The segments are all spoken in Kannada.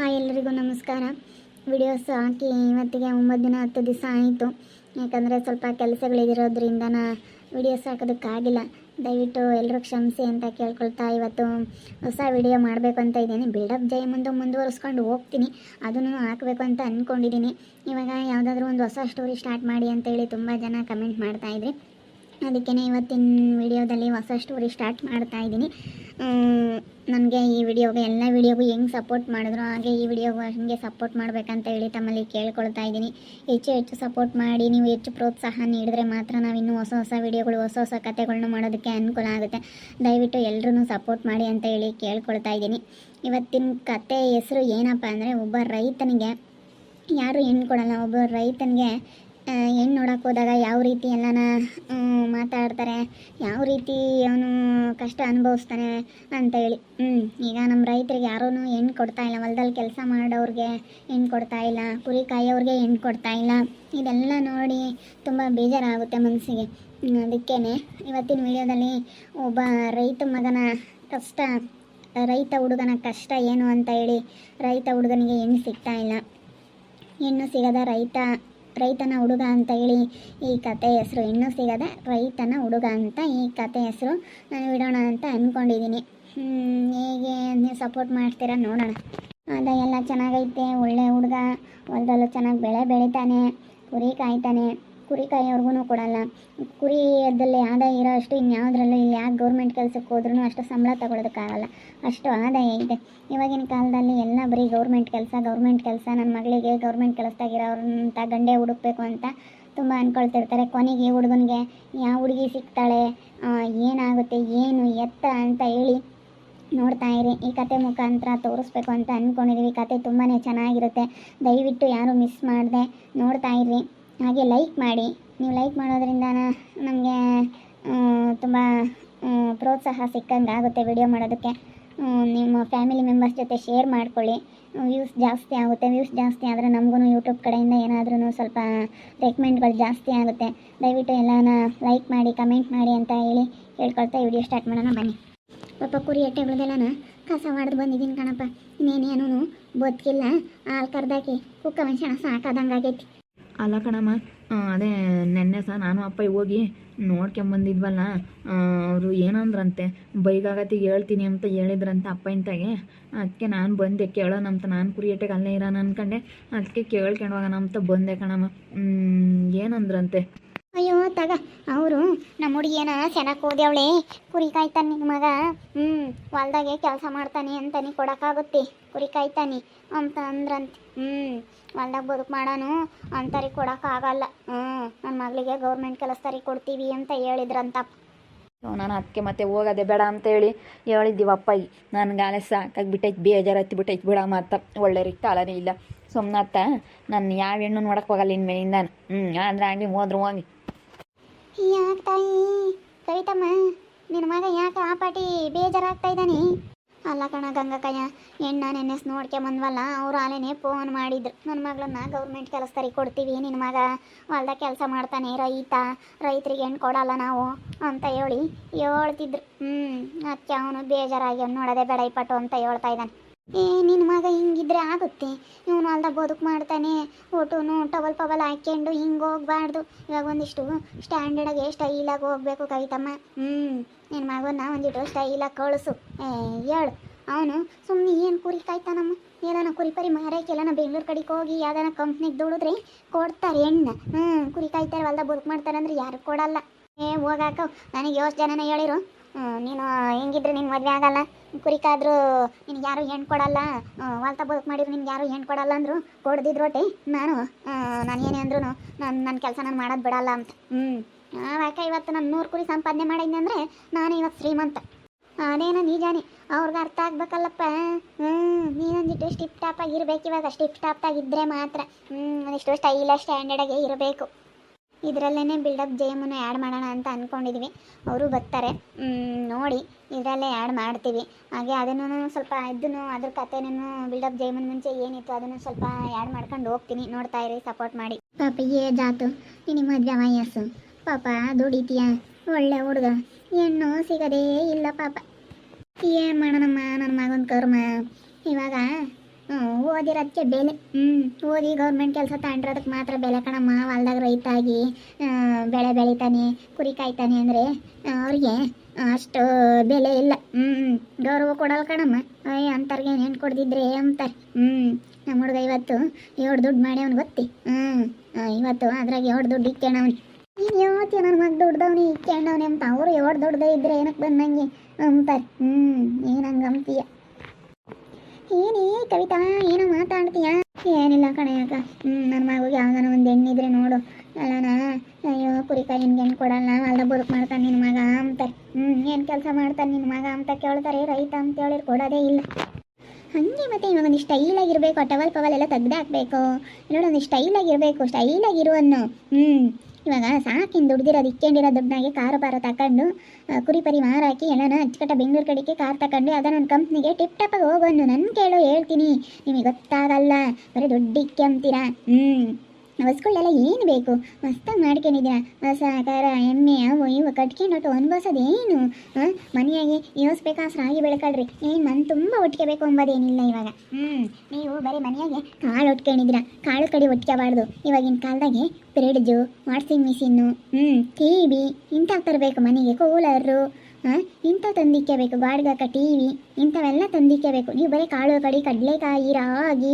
ಎಲ್ಲರಿಗೂ ನಮಸ್ಕಾರ. ವಿಡಿಯೋಸ್ ಹಾಕಿ ಇವತ್ತಿಗೆ ಒಂಬತ್ತು ದಿನ ಹತ್ತು ದಿವಸ ಆಯಿತು. ಯಾಕಂದರೆ ಸ್ವಲ್ಪ ಕೆಲಸಗಳಿರೋದ್ರಿಂದ ನಾ ವಿಡಿಯೋಸ್ ಹಾಕೋದಕ್ಕಾಗಿಲ್ಲ. ದಯವಿಟ್ಟು ಎಲ್ಲರೂ ಕ್ಷಮಿಸಿ ಅಂತ ಕೇಳ್ಕೊಳ್ತಾ ಇವತ್ತು ಹೊಸ ವಿಡಿಯೋ ಮಾಡಬೇಕು ಅಂತ ಇದ್ದೀನಿ. ಬಿಲ್ಡಪ್ ಜೈ ಮುಂದೆ ಮುಂದುವರಿಸ್ಕೊಂಡು ಹೋಗ್ತೀನಿ. ಅದನ್ನು ಹಾಕಬೇಕು ಅಂತ ಅಂದ್ಕೊಂಡಿದ್ದೀನಿ ಇವಾಗ ಯಾವುದಾದ್ರೂ ಒಂದು ಹೊಸ ಸ್ಟೋರಿ ಸ್ಟಾರ್ಟ್ ಮಾಡಿ ಅಂತೇಳಿ ತುಂಬ ಜನ ಕಮೆಂಟ್ ಮಾಡ್ತಾಯಿದ್ರಿ ಅದಕ್ಕೇ ಇವತ್ತಿನ ವಿಡಿಯೋದಲ್ಲಿ ಹೊಸ ಸ್ಟೋರಿ ಸ್ಟಾರ್ಟ್ ಮಾಡ್ತಾ ಇದ್ದೀನಿ. ನನಗೆ ಈ ವಿಡಿಯೋಗೆ, ಎಲ್ಲ ವಿಡಿಯೋಗೂ ಹೆಂಗೆ ಸಪೋರ್ಟ್ ಮಾಡಿದ್ರು, ಹಾಗೆ ಈ ವಿಡಿಯೋಗೂ ಹಂಗೆ ಸಪೋರ್ಟ್ ಮಾಡಬೇಕಂತ ಹೇಳಿ ತಮ್ಮಲ್ಲಿ ಕೇಳ್ಕೊಳ್ತಾ ಇದ್ದೀನಿ. ಹೆಚ್ಚು ಹೆಚ್ಚು ಸಪೋರ್ಟ್ ಮಾಡಿ, ನೀವು ಹೆಚ್ಚು ಪ್ರೋತ್ಸಾಹ ನೀಡಿದ್ರೆ ಮಾತ್ರ ನಾವು ಇನ್ನೂ ಹೊಸ ಹೊಸ ವಿಡಿಯೋಗಳು, ಹೊಸ ಹೊಸ ಕಥೆಗಳನ್ನ ಮಾಡೋದಕ್ಕೆ ಅನುಕೂಲ ಆಗುತ್ತೆ. ದಯವಿಟ್ಟು ಎಲ್ಲರೂ ಸಪೋರ್ಟ್ ಮಾಡಿ ಅಂತ ಹೇಳಿ ಕೇಳ್ಕೊಳ್ತಾ ಇದ್ದೀನಿ. ಇವತ್ತಿನ ಕತೆ ಹೆಸರು ಏನಪ್ಪ ಅಂದರೆ, ಒಬ್ಬ ರೈತನಿಗೆ ಯಾರು ಹೆಣ್ಣು ಒಬ್ಬ ರೈತನಿಗೆ ಹೆಣ್ಣು ನೋಡೋಕೆ ಹೋದಾಗ ಯಾವ ರೀತಿ ಎಲ್ಲನ ಮಾತಾಡ್ತಾರೆ, ಯಾವ ರೀತಿ ಅವನು ಕಷ್ಟ ಅನುಭವಿಸ್ತಾನೆ ಅಂತ ಹೇಳಿ. ಹ್ಞೂ ಈಗ ನಮ್ಮ ರೈತರಿಗೆ ಯಾರೂ ಹೆಣ್ಣು ಕೊಡ್ತಾ ಇಲ್ಲ ಹೊಲದಲ್ಲಿ ಕೆಲಸ ಮಾಡೋರಿಗೆ ಹೆಣ್ಣು ಕೊಡ್ತಾ ಇಲ್ಲ, ಕುರಿ ಕಾಯೋರಿಗೆ ಹೆಣ್ಣು ಕೊಡ್ತಾ ಇಲ್ಲ, ಇದೆಲ್ಲ ನೋಡಿ ತುಂಬ ಬೇಜಾರಾಗುತ್ತೆ ಮನಸ್ಸಿಗೆ ಅದಕ್ಕೇ ಇವತ್ತಿನ ವಿಡಿಯೋದಲ್ಲಿ ಒಬ್ಬ ರೈತ ಮಗನ ಕಷ್ಟ, ರೈತ ಹುಡುಗನ ಕಷ್ಟ ಏನು ಅಂತ ಹೇಳಿ ರೈತ ಹುಡುಗನಿಗೆ ಹೆಣ್ಣು ಸಿಗ್ತಾ ಇಲ್ಲ. ಹೆಣ್ಣು ಸಿಗದ ರೈತ ರೈತನ ಹುಡುಗ ಅಂತ ಹೇಳಿ ಈ ಕತೆ ಹೆಸರು. ಇನ್ನೂ ಸಿಗದೆ ರೈತನ ಹುಡುಗ ಅಂತ ಈ ಕತೆ ಹೆಸರು. ನಾನು ಬಿಡೋಣ ಅಂತ ಅಂದ್ಕೊಂಡಿದ್ದೀನಿ ಹೇಗೆ ನೀವು ಸಪೋರ್ಟ್ ಮಾಡ್ತೀರಾ ನೋಡೋಣ. ಅದ ಎಲ್ಲ ಚೆನ್ನಾಗೈತೆ. ಒಳ್ಳೆ ಹುಡುಗ, ಹೊಲದಲ್ಲೂ ಚೆನ್ನಾಗಿ ಬೆಳೆ ಬೆಳಿತಾನೆ, ಕುರಿ ಕಾಯ್ತಾನೆ. ಕುರಿ ಕಾಯೋರ್ಗೂ ಕೊಡಲ್ಲ. ಅದರಲ್ಲಿ ಆದಾಯ ಇರೋ ಅಷ್ಟು ಇನ್ಯಾವುದ್ರಲ್ಲೂ ಇಲ್ಲಿ ಯಾಕೆ ಗೌರ್ಮೆಂಟ್ ಕೆಲಸಕ್ಕೆ ಹೋದ್ರೂ ಅಷ್ಟು ಸಂಬಳ ತಗೊಳ್ಳೋದಕ್ಕಾಗಲ್ಲ ಅಷ್ಟು ಆದಾಯ ಇದೆ. ಇವಾಗಿನ ಕಾಲದಲ್ಲಿ ಎಲ್ಲ ಬರೀ ಗೌರ್ಮೆಂಟ್ ಕೆಲಸ ಗೌರ್ಮೆಂಟ್ ಕೆಲಸ ನನ್ನ ಮಗಳಿಗೆ ಗೌರ್ಮೆಂಟ್ ಕೆಲಸದಾಗಿರೋರಂಥ ಗಂಡೆ ಹುಡುಕ್ಬೇಕು ಅಂತ ತುಂಬ ಅಂದ್ಕೊಳ್ತಿರ್ತಾರೆ ಕೊನೆಗೆ ಹುಡುಗನಿಗೆ ಯಾವ ಹುಡುಗಿ ಸಿಗ್ತಾಳೆ? ಏನಾಗುತ್ತೆ? ಏನು? ಎತ್ತ? ಅಂತ ಹೇಳಿ ನೋಡ್ತಾ ಇರಿ. ಈ ಕತೆ ಮುಖಾಂತರ ತೋರಿಸ್ಬೇಕು ಅಂತ ಅಂದ್ಕೊಂಡಿದ್ದೀವಿ ಕತೆ ತುಂಬಾ ಚೆನ್ನಾಗಿರುತ್ತೆ. ದಯವಿಟ್ಟು ಯಾರು ಮಿಸ್ ಮಾಡದೆ. ನೋಡ್ತಾ ಇರ್ರಿ ಹಾಗೆ ಲೈಕ್ ಮಾಡಿ. ನೀವು ಲೈಕ್ ಮಾಡೋದ್ರಿಂದ ನಮಗೆ ತುಂಬ ಪ್ರೋತ್ಸಾಹ ಸಿಕ್ಕಂಗೆ ಆಗುತ್ತೆ ವಿಡಿಯೋ ಮಾಡೋದಕ್ಕೆ. ನಿಮ್ಮ ಫ್ಯಾಮಿಲಿ ಮೆಂಬರ್ಸ್ ಜೊತೆ ಶೇರ್ ಮಾಡ್ಕೊಳ್ಳಿ. ವ್ಯೂಸ್ ಜಾಸ್ತಿ ಆಗುತ್ತೆ. ವ್ಯೂಸ್ ಜಾಸ್ತಿ ಆದರೆ ನಮಗೂ ಯೂಟ್ಯೂಬ್ ಕಡೆಯಿಂದ ಏನಾದ್ರೂ ಸ್ವಲ್ಪ ರೆಕಮೆಂಡ್ಗಳು ಜಾಸ್ತಿ ಆಗುತ್ತೆ. ದಯವಿಟ್ಟು ಎಲ್ಲನ ಲೈಕ್ ಮಾಡಿ ಕಮೆಂಟ್ ಮಾಡಿ ಅಂತ ಹೇಳಿ ಹೇಳ್ಕೊಳ್ತಾ ವಿಡಿಯೋ ಸ್ಟಾರ್ಟ್ ಮಾಡೋಣ. ಬನ್ನಿ. ಪಾಪ ಕುರಿ ಎಟ್ಟೆಗಳದೆಲ್ಲನ ಕಸ ಹೊಡೆದು ಬಂದಿದ್ದೀನಿ ಕಣಪ್ಪ. ಇನ್ನೇನೇನೂ ಬದುಕಿಲ್ಲ ಹಾಲು ಕರ್ದಾಕಿ ಕುಕ್ಕ ಮನುಷ್ಯನ ಸಾಕಾದಂಗಾಗೈತಿ. ಅಲ್ಲ ಕಣಮ್ಮ ಅದೇ ನೆನ್ನೆ ಸಹ ನಾನು ಅಪ್ಪ ಹೋಗಿ ನೋಡ್ಕೊಂಬಂದಿದ್ವಲ್ಲ ಅವರು ಏನಂದ್ರಂತೆ, ಬೈಗಾಗತ್ತಿಗೆ ಹೇಳ್ತೀನಿ ಅಂತ ಹೇಳಿದ್ರಂತೆ ಅಪ್ಪ ಇಂತಾಗೆ ಅದಕ್ಕೆ ನಾನು ಬಂದೆ ಕೇಳೋಣ ಅಂತ ನಾನು ಕುರಿಯಟ್ಟೆಗೆ ಅಲ್ಲೇ ಇರೋಣ ಅನ್ಕಂಡೆ. ಅದಕ್ಕೆ ಕೇಳ್ಕೊಂಡು ಹೋಗೋಣ ಅಂತ ಬಂದೆ ಕಣಮ್ಮ. ಏನಂದ್ರಂತೆ? ಅಯ್ಯೋ, ತಗ. ಅವರು, ನಮ್ಮ ಹುಡುಗಿಯನ ಚೆನ್ನಾಗಿ ಓದ್ಯವಳೆ ಕುರಿ ಕಾಯ್ತಾನೆ ನಿನ್ನ ಮಗ. ಹ್ಞೂ ಹೊಲ್ದಾಗೆ ಕೆಲಸ ಮಾಡ್ತಾನೆ ಅಂತಾನೆ ಕೊಡೋಕ್ಕಾಗುತ್ತೆ. ಕುರಿ ಕಾಯ್ತಾನೆ ಅಂತ ಅಂದ್ರಂತೆ. ಹ್ಞೂ ಹೊಲ್ದಾಗ ಬದುಕು ಮಾಡೋನು ಅಂತಾರಿಗೆ ಕೊಡೋಕ್ಕಾಗಲ್ಲ. ಹ್ಞೂ ನನ್ನ ಮಗಳಿಗೆ ಗೌರ್ಮೆಂಟ್ ಕೆಲಸದಾರಿಗೆ ಕೊಡ್ತೀವಿ ಅಂತ ಹೇಳಿದ್ರಂತಪ್ಪ. ನಾನು ಅದಕ್ಕೆ ಮತ್ತೆ ಹೋಗೋದೆ ಬೇಡ ಅಂತ ಹೇಳಿ ಹೇಳಿದ್ದೀವಪ್ಪ ನನಗೆ ಆಲೆ ಸಾಕಾಗ್ಬಿಟ್ಟೈತೆ ಬೇಜಾರು ಹತ್ತಿ ಬಿಟ್ಟೈತೆ ಬಿಡ ಮತ್ತೆ ಒಳ್ಳೆ ರೀತಿ ಕಾಲನೇ ಇಲ್ಲ. ಸುಮ್ಮನತ್ತ ನಾನು ಯಾವ ಹೆಣ್ಣು ನೋಡೋಕೆ ಹೋಗಲ್ಲ ಇನ್ಮೇಲಿಂದ ಹ್ಞೂ ಅಂದ್ರೆ ಆಗಲಿ ಹೋದ್ರು ಹೋಗಿ. ಯಾಕೆ ತಾಯಿ? ಕವಿತಮ್ಮ ನಿನ್ನ ಮಗ ಯಾಕೆ ಆ ಪಾಟಿ ಬೇಜಾರಾಗ್ತಾ ಇದ್ದಾನೆ? ಅಲ್ಲ ಕಣ ಗಂಗಕ್ಕಯ್ಯ ಹೆಣ್ಣ ನೆನ್ನೆಸ್ ನೋಡ್ಕೊಂಬಂದ್ವಲ್ಲ ಅವ್ರು ಆಲೇನೆ ಫೋನ್ ಮಾಡಿದ್ರು. ನನ್ನ ಮಗಳನ್ನ ಗೌರ್ಮೆಂಟ್ ಕೆಲಸದಾರಿಗೆ ಕೊಡ್ತೀವಿ, ನಿನ್ನ ಮಗ ಹೊಲ್ದಾಗ ಕೆಲಸ ಮಾಡ್ತಾನೆ, ರೈತ, ರೈತರಿಗೆ ಹೆಣ್ಣು ಕೊಡಲ್ಲ ನಾವು ಅಂತ ಹೇಳಿ ಹೇಳ್ತಿದ್ರು. ಹ್ಞೂ ಅದಕ್ಕೆ ಅವನು ಬೇಜಾರಾಗಿ ನೋಡೋದೇ ಬೇಡ ಈ ಪಟ್ಟು ಅಂತ ಹೇಳ್ತಾ ಇದ್ದಾನೆ. ಏ ನಿನ್ನ ಮಗ ಹಿಂಗಿದ್ರೆ ಆಗುತ್ತೆ. ಇವನು ಹೊಲ್ದಾಗ ಬದುಕು ಮಾಡ್ತಾನೆ. ಊಟನು ಟವಲ್ ಪವಲ್ ಹಾಕ್ಕೊಂಡು ಹಿಂಗೆ ಹೋಗ್ಬಾರ್ದು. ಇವಾಗ ಒಂದಿಷ್ಟು ಸ್ಟ್ಯಾಂಡರ್ಡಾಗಿ ಸ್ಟೈಲಾಗಿ ಹೋಗ್ಬೇಕು ಕವಿತಮ್ಮ. ಹ್ಞೂ ನಿನ್ನ ಮಗನ ಒಂದಿಟ್ಟು ಸ್ಟೈಲಾಗಿ ಕಳಿಸು. ಏ, ಹೇಳು. ಅವನು ಸುಮ್ಮನೆ ಏನು ಕುರಿ ಕಾಯ್ತಾನಮ್ಮ ಏನಾನ ಕುರಿ ಪರಿ ಮಾರಕ್ಕೆ ಎಲ್ಲನ ಬೆಂಗಳೂರು ಕಡೆಗೆ ಹೋಗಿ ಯಾವ್ದಾನ ಕಂಪ್ನಿಗೆ ದುಡಿದ್ರೆ ಕೊಡ್ತಾರೆ ಹೆಣ್ಣು. ಹ್ಞೂ ಕುರಿ ಕಾಯ್ತಾರೆ ಹೊಲ್ದಾಗ ಬದುಕು ಮಾಡ್ತಾರೆ ಅಂದ್ರೆ ಯಾರು ಕೊಡಲ್ಲ. ಏ, ಹೋಗಾಕ. ನನಗೆ ಯೋಷ್ಟು ಜನನ ಹೇಳಿರು. ನೀನು ಹೆಂಗಿದ್ರೆ ನಿನ್ನ ಮದುವೆ ಆಗಲ್ಲ. ಕುರಿಕಾದ್ರೂ ನಿನ್ಗೆ ಯಾರು ಹೆಣ್ಣು ಕೊಡಲ್ಲ. ಹೊಲ್ತ ಬದುಕು ಮಾಡಿದ್ರು ನಿನ್ಗೆ ಯಾರು ಹೆಣ್ಣು ಕೊಡಲ್ಲ ಅಂದರು ಕೊಡ್ದಿದ್ರು ಒಟ್ಟೆ ನಾನು. ನಾನು ಏನೇ ಅಂದ್ರು ನಾನು ನನ್ನ ಕೆಲಸ ನಾನು ಮಾಡೋದು ಬಿಡಲ್ಲ ಅಂತ. ಹ್ಞೂ ಆವಾಗ ಇವತ್ತು ನಾನು ನೂರು ಕುರಿ ಸಂಪಾದನೆ ಮಾಡಿದ್ನಿ ಅಂದರೆ ನಾನು ಇವತ್ತು ಶ್ರೀಮಂತ. ಅದೇನ ನಿಜಾನೇ ಅವ್ರಿಗೆ ಅರ್ಥ ಆಗ್ಬೇಕಲ್ಲಪ್ಪ. ಹ್ಞೂ ನೀನೊಂದಿಟ್ಟು ಸ್ಟಿಪ್ ಟಾಪಾಗಿ ಇರ್ಬೇಕು ಇವಾಗ. ಸ್ಟಿಪ್ ಇದ್ದರೆ ಮಾತ್ರ. ಹ್ಞೂ ಒಂದಿಷ್ಟು ಸ್ಟೈಲ ಸ್ಟ್ಯಾಂಡರ್ಡಾಗೆ ಇರಬೇಕು. ಇದರಲ್ಲೇ ಬಿಲ್ಡಪ್ ಜೇಮನ್ನು ಆ್ಯಡ್ ಮಾಡೋಣ ಅಂತ ಅಂದ್ಕೊಂಡಿದ್ವಿ ಅವರು ಬರ್ತಾರೆ. ನೋಡಿ ಇದರಲ್ಲೇ ಆ್ಯಡ್ ಮಾಡ್ತೀವಿ. ಹಾಗೆ ಅದನ್ನು ಸ್ವಲ್ಪ ಇದನ್ನು ಅದ್ರ ಕಥೆನೂ ಬಿಲ್ಡಪ್ ಜಯಮನ್ ಮುಂಚೆ ಏನಿತ್ತು ಅದನ್ನು ಸ್ವಲ್ಪ ಆ್ಯಡ್ ಮಾಡ್ಕೊಂಡು ಹೋಗ್ತೀನಿ. ನೋಡ್ತಾ ಇರಿ ಸಪೋರ್ಟ್ ಮಾಡಿ. ಪಾಪ ಜಾತು ಆತು ಮಧ್ಯ ಮದುವೆ ವಯಸ್ಸು. ಪಾಪ ದುಡಿತೀಯ? ಒಳ್ಳೆ ಹುಡುಗ. ಹೆಣ್ಣು ಸಿಗದೇ ಇಲ್ಲ ಪಾಪ. ಏನು ಮಾಡೋಣಮ್ಮ ನನ್ನ ಮಗನ ಕರ್ಮ? ಇವಾಗ ಓದಿರೋದಕ್ಕೆ ಬೆಲೆ. ಹ್ಞೂ ಓದಿ ಗೌರ್ಮೆಂಟ್ ಕೆಲಸ ತಗೊಂಡಿರೋದಕ್ಕೆ ಮಾತ್ರ ಬೆಲೆ ಕಣಮ್ಮ. ಹೊಲ್ದಾಗ ರೈತ ಆಗಿ ಬೆಳೆ ಬೆಳಿತಾನೆ, ಕುರಿ ಕಾಯ್ತಾನೆ ಅಂದರೆ ಅವ್ರಿಗೆ ಅಷ್ಟು ಬೆಲೆ ಇಲ್ಲ. ಹ್ಞೂ ಗೌರವ ಕೊಡಲ್ಲ ಕಣಮ್ಮ. ಅಯ್ಯ ಅಂತಾರ್ಗೆ ಏನು ಕೊಡ್ದಿದ್ರೆ ಅಂತಾರೆ ಹ್ಞೂ ನಮ್ಮ ಹುಡುಗ ಇವತ್ತು ಏಳು ದುಡ್ಡು ಮಾಡಿ ಅವ್ನು ಗೊತ್ತಿ ಹ್ಞೂ ಇವತ್ತು ಅದ್ರಾಗ ಏಳು ದುಡ್ಡು ಇಕ್ಕೇಣವ್ನಿ ನೀನು ಯಾವತ್ತು ನನ್ನ ಮಗ ದುಡ್ದವ್ನಿ ಇಕ್ಕೇಣವ್ನಿ ಅಂತ. ಅವರು ಏಳು ದುಡ್ದೇ ಇದ್ರೆ ಏನಕ್ಕೆ ಬಂದಂಗೆ ಅಂತಾರೆ ಹ್ಞೂ ಏನು ಹಂಗೆ ಅಂತೀಯ ಏನೇ ಕವಿತಾ, ಏನೋ ಮಾತಾಡ್ತೀಯ? ಏನಿಲ್ಲ ಕಣಯ್ಯಕ್ಕ ಹ್ಞೂ ನನ್ನ ಮಗುಗೆ ಯಾವ್ದಾನ ಒಂದು ಹೆಣ್ಣಿದ್ರೆ ನೋಡು. ಅಲ್ಲನ, ಅಯ್ಯೋ, ಕುರಿಕಾಯಿ ನಿನ್ಗೆ ಹೆಣ್ಣು ಕೊಡಲ್ಲ, ಹೊಲ್ದ ಬದುಕು ಮಾಡ್ತಾನೆ ನಿನ್ ಮಗ ಅಂತಾರೆ ಹ್ಞೂ ಏನು ಕೆಲಸ ಮಾಡ್ತಾನೆ ನಿನ್ ಮಗ ಅಂತ ಕೇಳ್ತಾರೆ ರೈತ ಅಂತ ಹೇಳಿದ್ರೆ ಕೊಡೋದೇ ಇಲ್ಲ. ಹಾಗೆ ಮತ್ತೆ ಇವಾಗ ಒಂದು ಸ್ಟೈಲಾಗಿರಬೇಕು ಆ ಟವಲ್ ಪವಲ್ ಎಲ್ಲ ತೆಗ್ದು ಹಾಕಬೇಕು. ನೋಡಿ ಒಂದು ಸ್ಟೈಲಾಗಿರಬೇಕು ಸ್ಟೈಲಾಗಿರುವನ್ನು ಹ್ಞೂ ಇವಾಗ ಸಾಕಿನ್ ದುಡ್ದಿರೋದು ಇಕ್ಕೊಂಡಿರೋ ದುಡ್ಡಾಗೆ ಕಾರು, ಪಾರ ತಗೊಂಡು ಕುರಿ ಪರಿ ಮಾರಾಕಿ ಎಲ್ಲನ ಅಚ್ಚುಕಟ್ಟ ಬೆಂಗಳೂರು ಕಡೆಗೆ ಕಾರ್ ತಗೊಂಡು ಅದನ್ನ ಒಂದು ಕಂಪ್ನಿಗೆ ಟಿಪ್ ಟಾಪಾಗಿ ಹೋಗೋನು ನನ್ನ ಕೇಳು ಹೇಳ್ತೀನಿ. ನಿಮಗೆ ಗೊತ್ತಾಗಲ್ಲ. ಬರೀ ದುಡ್ಡು ಇಕ್ಕೊಂತೀರಾ ಹ್ಞೂ ಹೊಸ್ಕೊಳ್ಳೆಲ್ಲ ಏನು ಬೇಕು? ಮಸ್ತಾಗಿ ಮಾಡ್ಕೊಂಡಿದ್ದೀರಾ? ಹೊಸ ಕರ ಎಮ್ಮೆ ಅವು ಇವು ಕಟ್ಕೊಂಡು ಒಟ್ಟು ಅನ್ಭವಿಸೋದೇನು ಹಾಂ? ಮನೆಯಾಗೆ ಯೋಸ್ಬೇಕಾ ರಾಗಿ ಬೆಳ್ಕೊಳ್ರಿ. ಏನು ಮನ್ ತುಂಬ ಒಟ್ಕೋಬೇಕು ಅಂಬೋದೇನಿಲ್ಲ ಇವಾಗ. ಹ್ಞೂ ನೀವು ಬರೀ ಮನೆಯಾಗೆ ಕಾಳು ಒಟ್ಕೊಂಡಿದ್ದೀರಾ? ಕಾಳು ಕಡಿ ಒಟ್ಕೋಬಾರ್ದು. ಇವಾಗಿನ ಕಾಲದಾಗೆ ಫ್ರಿಡ್ಜು ವಾಷಿಂಗ್ ಮಿಷಿನ್ನು ಹ್ಞೂ ಟಿ ವಿ ಇಂಥವು ತರಬೇಕು ಮನೆಗೆ ಕೂಲರು. ಹಾಂ? ಇಂಥವು ತಂದಿಕ್ಕಬೇಕು ಬಾಡ್ಗಕ್ಕ ಟಿ ವಿ, ಇಂಥವೆಲ್ಲ ತಂದಿಕ್ಕಬೇಕು ನೀವು ಬರೀ ಕಾಳು ಕಡಿ, ಕಡಲೆಕಾಯಿ, ರಾಗಿ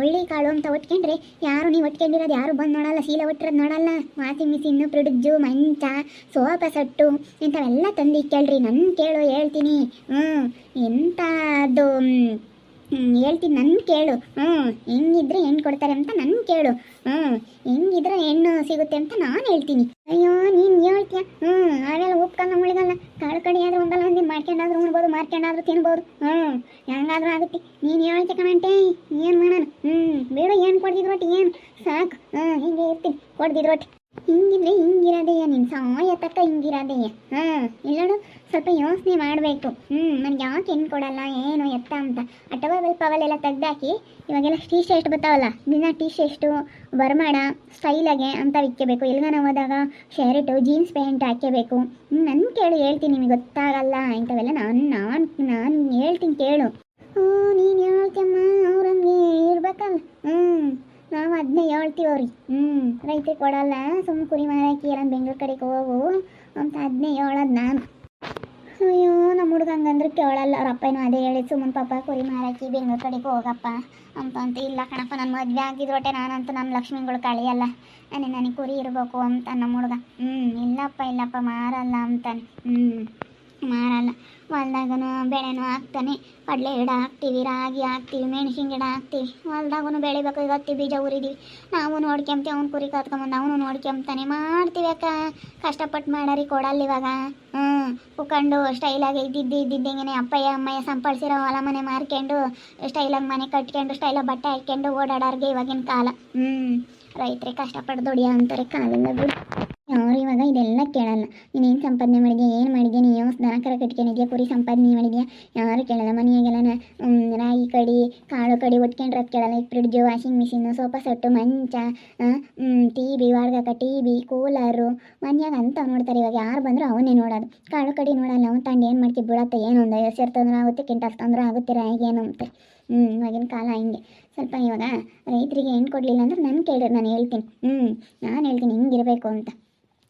ಒಳ್ಳೆ ಕಾಳು ಅಂತ ಒಟ್ಕೊಂಡ್ರೆ ಯಾರು ನೀವು ಒಟ್ಕೊಂಡಿರೋದು? ಯಾರು ಬಂದು ನೋಡಲ್ಲ ಸೀಲ ಒಟ್ಟಿರೋದು ನೋಡಲ್ಲ. ವಾಷಿಂಗ್ ಮಿಷಿನ್ನು, ಫ್ರಿಡ್ಜು, ಮಂಚ, ಸೋಫಾ ಸೆಟ್ಟು, ಇಂಥವೆಲ್ಲ ತಂದಿಕ್ಕೇಳ್ರಿ ನನ್ನ ಕೇಳು, ಹೇಳ್ತೀನಿ. ಹ್ಞೂ ಎಂಥದ್ದು ಹೇಳ್ತೀನಿ ನನ್ನ ಕೇಳು. ಹ್ಞೂ ಹೆಂಗಿದ್ರೆ ಹೆಣ್ಣು ಕೊಡ್ತಾರೆ ಅಂತ ನನ್ನ ಕೇಳು. ಹ್ಞೂ ಹೆಂಗಿದ್ರೆ ಹೆಣ್ಣು ಸಿಗುತ್ತೆ ಅಂತ ನಾನು ಹೇಳ್ತೀನಿ. ಅಯ್ಯೋ, ನೀನು ಹೇಳ್ತೀಯ? ಹ್ಞೂ ಅವೆಲ್ಲ ಉಪ್ಕಲ್ಲ ಮುಳಿಗಲ್ಲ. ಕಾಳು ಕಡೆ ಆದರೂ ಒಂದಲ್ಲ, ಒಂದು ಮಾಡ್ಕೊಂಡಾದ್ರೂ ಉಣ್ಬೋದು, ಮಾರ್ಕೊಂಡಾದ್ರೂ ತಿನ್ಬೋದು. ಹ್ಞೂ ಹೆಂಗಾದ್ರೂ ಆಗುತ್ತೆ. ನೀನು ಹೇಳ್ತಿ ಕಣಂಟೆ? ಏನು ಮಾಡೋಣ? ಹ್ಞೂ ಬೇಡ, ಏನು ಕೊಡ್ತಿದ್ರು ಒಟ್ಟು ಏನು? ಸಾಕು. ಹ್ಞೂ ಹಿಂಗೆ ಇರ್ತೀನಿ. ಕೊಡ್ದಿದ್ರು ಒಟ್ಟು ಹಿಂಗಿದ್ರೆ ಹಿಂಗಿರೋದಯ್ಯ ನೀನು ಸಾಯ ತಕ್ಕ ಹಿಂಗಿರೋದಯ್ಯ ಹಾಂ, ಇಲ್ಲೋಡು ಸ್ವಲ್ಪ ಯೋಚನೆ ಮಾಡಬೇಕು. ಹ್ಞೂ ನನಗೆ ಯಾಕೆ ಹೆಣ್ಣು ಕೊಡಲ್ಲ, ಏನು ಎತ್ತ ಅಂತ. ಆ ಟವಲ್ ಪವಲೆಲ್ಲ ತೆಗ್ದಾಕಿ, ಇವಾಗೆಲ್ಲ ಟೀ ಶರ್ಟ್ ಬರ್ತಾವಲ್ಲ ದಿನ ಟೀ ಶರ್ಟ್ ಬರ್ಮಾಡ, ಸ್ಟೈಲಾಗೆ ಅಂತ ಇಕ್ಕೋಬೇಕು ಎಲ್ಗಾನ ಹೋದಾಗ ಶರ್ಟು ಜೀನ್ಸ್ ಪ್ಯಾಂಟ್ ಹಾಕ್ಕೋಬೇಕು ನನ್ನ ಕೇಳು, ಹೇಳ್ತೀನಿ ನಿಮಗೆ ಗೊತ್ತಾಗಲ್ಲ ಇಂಥವೆಲ್ಲ. ನಾನು ನಾನು ನಾನು ಹೇಳ್ತೀನಿ ಕೇಳು. ಹ್ಞೂ ನೀನು ಹೇಳ್ತಮ್ಮ ಅವ್ರಂಗೆ ಇರ್ಬೇಕಲ್ಲ. ಹ್ಞೂ ನಾವು ಅದನ್ನೇ ಹೇಳ್ತೀವ್ರಿ. ಹ್ಞೂ ರೈತರಿಗೆ ಕೊಡಲ್ಲ ಸುಮ್ಮನೆ ಕುರಿ ಮಾರಾಕಿ ಎಲ್ಲ ಬೆಂಗಳೂರು ಕಡೆಗೆ ಹೋಗು ಅಂತ ಅದನ್ನೇ ಹೇಳೋದು ನಾನು. ಅಯ್ಯೋ ನಮ್ಮ ಹುಡುಗ ಹಂಗಂದ್ರೆ ಕೇಳಲ್ಲ ಅವ್ರ ಏನು ಅದೇ ಹೇಳಿ ಸುಮ್ಮನೆ ಪಾಪ ಕುರಿ ಮಾರಾಕಿ ಬೆಂಗಳೂರು ಕಡೆಗೆ ಹೋಗಪ್ಪ ಅಂತ ಅಂತ ಇಲ್ಲ ಕಣಪ್ಪ ನನ್ನ ಮದುವೆ ಆಗಿದ್ರೊಟ್ಟೆ ನಾನಂತೂ ನಮ್ಮ ಲಕ್ಷ್ಮಿಗಳು ಕಳಿಯಲ್ಲ. ನನಗೆ ನನಗೆ ಕುರಿ ಇರಬೇಕು ಅಂತ ನಮ್ಮ ಹುಡುಗ. ಹ್ಞೂ ಇಲ್ಲಪ್ಪ ಇಲ್ಲಪ್ಪ ಮಾರಲ್ಲ ಅಂತಾನೆ. ಹ್ಞೂ ಮಾರಲ್ಲ. ಹೊಲ್ದಾಗನು ಬೆಳೆನೂ ಹಾಕ್ತಾನೆ. ಕಡಲೆ ಗಿಡ ಹಾಕ್ತೀವಿ, ರಾಗಿ ಹಾಕ್ತೀವಿ, ಮೆಣಸಿನ ಗಿಡ ಹಾಕ್ತೀವಿ. ಹೊಲ್ದಾಗೂ ಬೆಳಿಬೇಕು ಇವತ್ತಿ ಬೀಜ ಉರಿದೀವಿ. ನಾವು ನೋಡ್ಕೊಂತೀವಿ ಅವ್ನು ಕುರಿ ಕತ್ಕೊಂಬಂದು, ಅವನು ನೋಡ್ಕೊಂತಾನೆ ಮಾಡ್ತೀವಿ ಅಕ್ಕ. ಕಷ್ಟಪಟ್ಟು ಮಾಡಾರಿ ಕೊಡಲ್ಲ ಇವಾಗ. ಹ್ಞೂ ಉಕ್ಕೊಂಡು ಸ್ಟೈಲಾಗಿ ಇದ್ದಿದ್ದು ಇದ್ದಿದ್ದಂಗೆ ಅಪ್ಪಯ್ಯ, ಅಮ್ಮಯ್ಯ ಸಂಪಾದಿಸಿರೋ ಹೊಲ ಮನೆ ಮಾರ್ಕೊಂಡು, ಸ್ಟೈಲಾಗಿ ಮನೆ ಕಟ್ಕೊಂಡು, ಸ್ಟೈಲಾಗಿ ಬಟ್ಟೆ ಹಾಕ್ಕೊಂಡು ಓಡಾಡೋರ್ಗೆ ಇವಾಗಿನ ಕಾಲ. ಹ್ಞೂ ರೈತರಿಗೆ ಕಷ್ಟಪಟ್ಟು ದುಡಿಯೋ ಅಂತಾರೆ ಕಾಲಿಂದ ಬಿಡು. ಅವ್ರು ಇವಾಗ ಇದೆಲ್ಲ ಕೇಳಲ್ಲ. ನೀನೇನು ಸಂಪಾದನೆ ಮಾಡಿದ್ಯಾ, ಏನು ಮಾಡಿದ್ಯಾ, ನೀನು ಯಾವ ದನ ಕರ ಕಟ್ಕೊಂಡಿದ್ಯಾ, ಕುರಿ ಸಂಪಾದನೆ ಮಾಡಿದ್ಯಾ, ಯಾರು ಕೇಳಲ್ಲ. ಮನೆಯಾಗೆಲ್ಲ ರಾಗಿ ಕಡಿ, ಕಾಳು ಕಡಿ ಒಟ್ಕೊಂಡ್ರದ್ದು ಕೇಳಲ್ಲ. ಈಗ fridge washing machine sofa set ಮಂಚ ಟಿ ವಿ ವಾಡ್ಗಕ್ಕ ಟಿ ವಿ ಕೂಲರು ಮನೆಯಾಗ ಅಂತ ನೋಡ್ತಾರೆ. ಇವಾಗ ಯಾರು ಬಂದರೂ ಅವನ್ನೇ ನೋಡೋದು. ಕಾಳು ಕಡಿ ನೋಡಲ್ಲ, ಅವ್ನು ತಂದು ಏನು ಮಾಡ್ತೀವಿ ಬಿಡತ್ತೆ ಏನು ಒಂದು ಐವತ್ತು ತಂದ್ರೆ ಆಗುತ್ತೆ ಕ್ವಿಂಟಲ್ ತಂದ್ರೆ ಆಗುತ್ತೆ ಏನು ಅಂತೆ ಹ್ಞೂ ಇವಾಗಿನ ಕಾಲ ಹಿಂಗೆ. ಸ್ವಲ್ಪ ಇವಾಗ ರೈತರಿಗೆ ಹೆಣ್ಣು ಕೊಡಲಿಲ್ಲ ಅಂದ್ರೆ ನಾನು ಕೇಳಿರಿ, ನಾನು ಹೇಳ್ತೀನಿ. ಹ್ಞೂ ನಾನು ಹೇಳ್ತೀನಿ, ಹಿಂಗಿರಬೇಕು ಅಂತ.